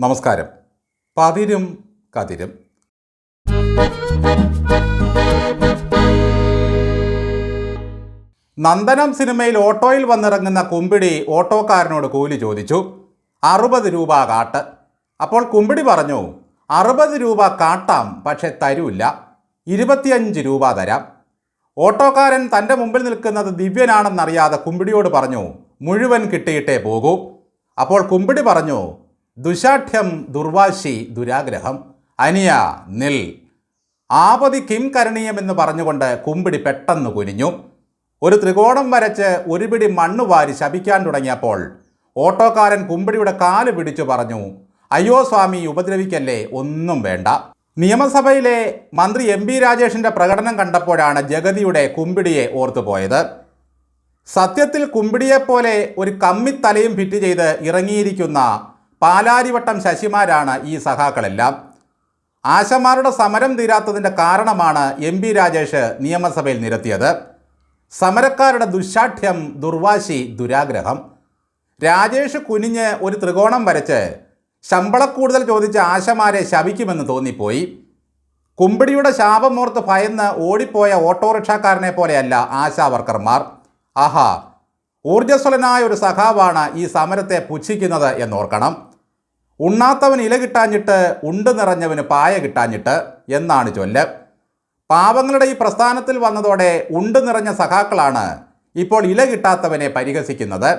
നമസ്കാരം. പതിരും കതിരും. നന്ദനം സിനിമയിൽ ഓട്ടോയിൽ വന്നിറങ്ങുന്ന കുമ്പിടി ഓട്ടോക്കാരനോട് കൂലി ചോദിച്ചു. അറുപത് രൂപ കാട്ട്. അപ്പോൾ കുമ്പിടി പറഞ്ഞു അറുപത് രൂപ കാട്ടാം പക്ഷെ തരൂല്ല. ഇരുപത്തിയഞ്ച് രൂപ തരാം. ഓട്ടോക്കാരൻ തന്റെ മുമ്പിൽ നിൽക്കുന്നത് ദിവ്യനാണെന്നറിയാതെ കുമ്പിടിയോട് പറഞ്ഞു മുഴുവൻ കിട്ടിയിട്ടേ പോകൂ. അപ്പോൾ കുമ്പിടി പറഞ്ഞു ദുശാഠ്യം ദുർവാശി ദുരാഗ്രഹം. അനിയ നിൽ. ആപതി കിം കരണീയമെന്ന് പറഞ്ഞുകൊണ്ട് കുമ്പിടി പെട്ടെന്ന് കുനിഞ്ഞു. ഒരു ത്രികോണം വരച്ച് ഒരു പിടി മണ്ണ് വാരി ശപിക്കാൻ തുടങ്ങിയപ്പോൾ ഓട്ടോക്കാരൻ കുമ്പിടിയുടെ കാൽ പിടിച്ചു പറഞ്ഞു അയ്യോ സ്വാമി ഉപദ്രവിക്കല്ലേ? ഒന്നും വേണ്ട. നിയമസഭയിലെ മന്ത്രി എം ബി രാജേഷിന്റെ പ്രകടനം കണ്ടപ്പോഴാണ് ജഗതിയുടെ കുമ്പിടിയെ ഓർത്തുപോയത് സത്യത്തിൽ കുമ്പിടിയെപ്പോലെ ഒരു കമ്മിത്തലയും ഫിറ്റ് ചെയ്ത് ഇറങ്ങിയിരിക്കുന്ന പാലാരിവട്ടം ശശിമാരാണ് ഈ സഖാക്കളെല്ലാം. ആശമാരുടെ സമരം തീരാത്തതിന്റെ കാരണമാണ് എം പി രാജേഷ് നിയമസഭയിൽ നിരത്തിയത്. സമരക്കാരുടെ ദുശാഠ്യം ദുർവാശി ദുരാഗ്രഹം. രാജേഷ് കുനിഞ്ഞ് ഒരു ത്രികോണം വരച്ച് ശമ്പളക്കൂടുതൽ ചോദിച്ച ആശമാരെ ശപിക്കുമെന്ന് തോന്നിപ്പോയി. കുമ്പിടിയുടെ ശാപമോർത്ത് ഭയന്ന് ഓടിപ്പോയ ഓട്ടോറിക്ഷക്കാരനെ പോലെയല്ല ആശാ വർക്കർമാർ. ആഹാ ഊർജസ്വലനായ ഒരു സഖാവാണ് ഈ സമരത്തെ പുച്ഛിക്കുന്നത് എന്നോർക്കണം. ഉണ്ണാത്തവൻ ഇല കിട്ടാഞ്ഞിട്ട് ഉണ്ട് നിറഞ്ഞവന് പായ കിട്ടാഞ്ഞിട്ട് എന്നാണ് ചൊല്ല്. പാവങ്ങളുടെ ഈ പ്രസ്ഥാനത്തിൽ വന്നതോടെ ഉണ്ട് നിറഞ്ഞ സഖാക്കളാണ് ഇപ്പോൾ ഇല കിട്ടാത്തവനെ പരിഹസിക്കുന്നത്.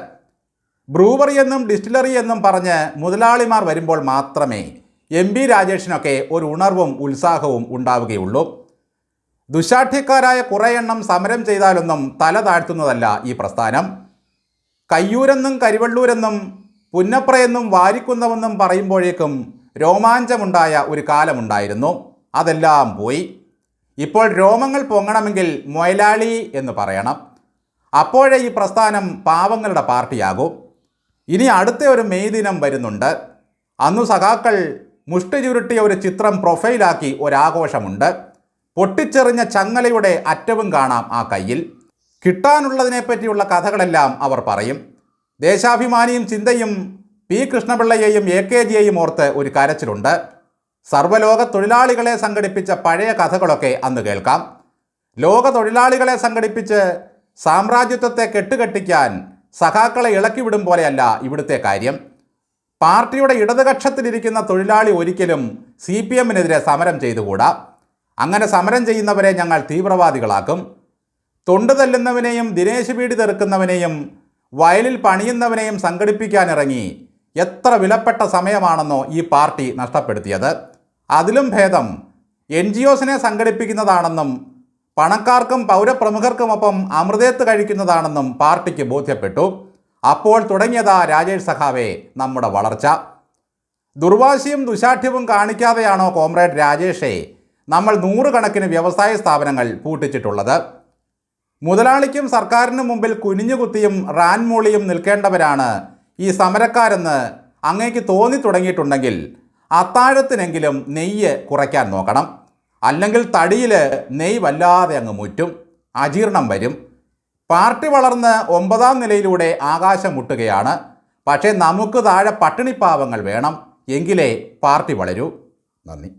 ബ്രൂവറി എന്നും ഡിസ്റ്റിലറി എന്നും പറഞ്ഞ് മുതലാളിമാർ വരുമ്പോൾ മാത്രമേ എം ബി രാജേഷിനൊക്കെ ഒരു ഉണർവും ഉത്സാഹവും ഉണ്ടാവുകയുള്ളൂ. ദുശാഠ്യക്കാരായ കുറേ എണ്ണം സമരം ചെയ്താലൊന്നും തല താഴ്ത്തുന്നതല്ല ഈ പ്രസ്ഥാനം. കയ്യൂരെന്നും കരിവള്ളൂരെന്നും പുന്നപ്രയെന്നും വാരിക്കുന്നവെന്നും പറയുമ്പോഴേക്കും രോമാഞ്ചമുണ്ടായ ഒരു കാലമുണ്ടായിരുന്നു. അതെല്ലാം പോയി. ഇപ്പോൾ രോമങ്ങൾ പൊങ്ങണമെങ്കിൽ മൊയലാളി എന്ന് പറയണം. അപ്പോഴേ ഈ പ്രസ്ഥാനം പാവങ്ങളുടെ പാർട്ടിയാകും. ഇനി അടുത്ത ഒരു മെയ് ദിനം വരുന്നുണ്ട്. അന്നു സഖാക്കൾ മുഷ്ടി ചുരുട്ടിയ ഒരു ചിത്രം പ്രൊഫൈലാക്കി ഒരാഘോഷമുണ്ട്. പൊട്ടിച്ചെറിഞ്ഞ ചങ്ങലയുടെ അറ്റവും കാണാം ആ കയ്യിൽ. കിട്ടാനുള്ളതിനെപ്പറ്റിയുള്ള കഥകളെല്ലാം അവർ പറയും. ദേശാഭിമാനിയും ചിന്തയും പി കൃഷ്ണപിള്ളയെയും എ കെ ജിയെയും ഓർത്ത് ഒരു കരച്ചിലുണ്ട്. സർവലോക തൊഴിലാളികളെ സംഘടിപ്പിച്ച പഴയ കഥകളൊക്കെ അന്ന് കേൾക്കാം. ലോക തൊഴിലാളികളെ സംഘടിപ്പിച്ച് സാമ്രാജ്യത്വത്തെ കെട്ടുകെട്ടിക്കാൻ സഖാക്കളെ ഇളക്കിവിടും പോലെയല്ല ഇവിടുത്തെ കാര്യം. പാർട്ടിയുടെ ഇടതുകക്ഷത്തിലിരിക്കുന്ന തൊഴിലാളി ഒരിക്കലും സി പി എമ്മിനെതിരെ സമരം ചെയ്തുകൂടാ. അങ്ങനെ സമരം ചെയ്യുന്നവരെ ഞങ്ങൾ തീവ്രവാദികളാക്കും. തൊണ്ടു തല്ലുന്നവനെയും ദിനേശ് പീഡി തെറുക്കുന്നവനെയും വയലിൽ പണിയുന്നവനെയും സംഘടിപ്പിക്കാനിറങ്ങി എത്ര വിലപ്പെട്ട സമയമാണെന്നോ ഈ പാർട്ടി നഷ്ടപ്പെടുത്തിയത്. അതിലും ഭേദം എൻ ജി ഒസിനെ സംഘടിപ്പിക്കുന്നതാണെന്നും പണക്കാർക്കും പൗരപ്രമുഖർക്കുമൊപ്പം അമൃതേത്ത് കഴിക്കുന്നതാണെന്നും പാർട്ടിക്ക് ബോധ്യപ്പെട്ടു. അപ്പോൾ തുടങ്ങിയതാ രാജേഷ് സഖാവെ നമ്മുടെ വളർച്ച. ദുർവാശിയും ദുശാഠ്യവും കാണിക്കാതെയാണോ കോമ്രേഡ് രാജേഷെ? നമ്മൾ നൂറുകണക്കിന് വ്യവസായ സ്ഥാപനങ്ങൾ പൂട്ടിച്ചിട്ടുള്ളത്. മുതലാളിക്കും സർക്കാരിനും മുമ്പിൽ കുനിഞ്ഞുകുത്തിയും റാൻമൂളിയും നിൽക്കേണ്ടവരാണ് ഈ സമരക്കാരെന്ന് അങ്ങേക്ക് തോന്നി തുടങ്ങിയിട്ടുണ്ടെങ്കിൽ അത്താഴത്തിനെങ്കിലും നെയ്യ് കുറയ്ക്കാൻ നോക്കണം. അല്ലെങ്കിൽ തടിയിൽ നെയ്യ് വല്ലാതെ അങ്ങ് മുറ്റും അജീർണം വരും. പാർട്ടി വളർന്ന് ഒമ്പതാം നിലയിലൂടെ ആകാശം മുട്ടുകയാണ്. പക്ഷേ നമുക്ക് താഴെ പട്ടിണിപ്പാവങ്ങൾ വേണം. എങ്കിലേ പാർട്ടി വളരൂ. നന്ദി.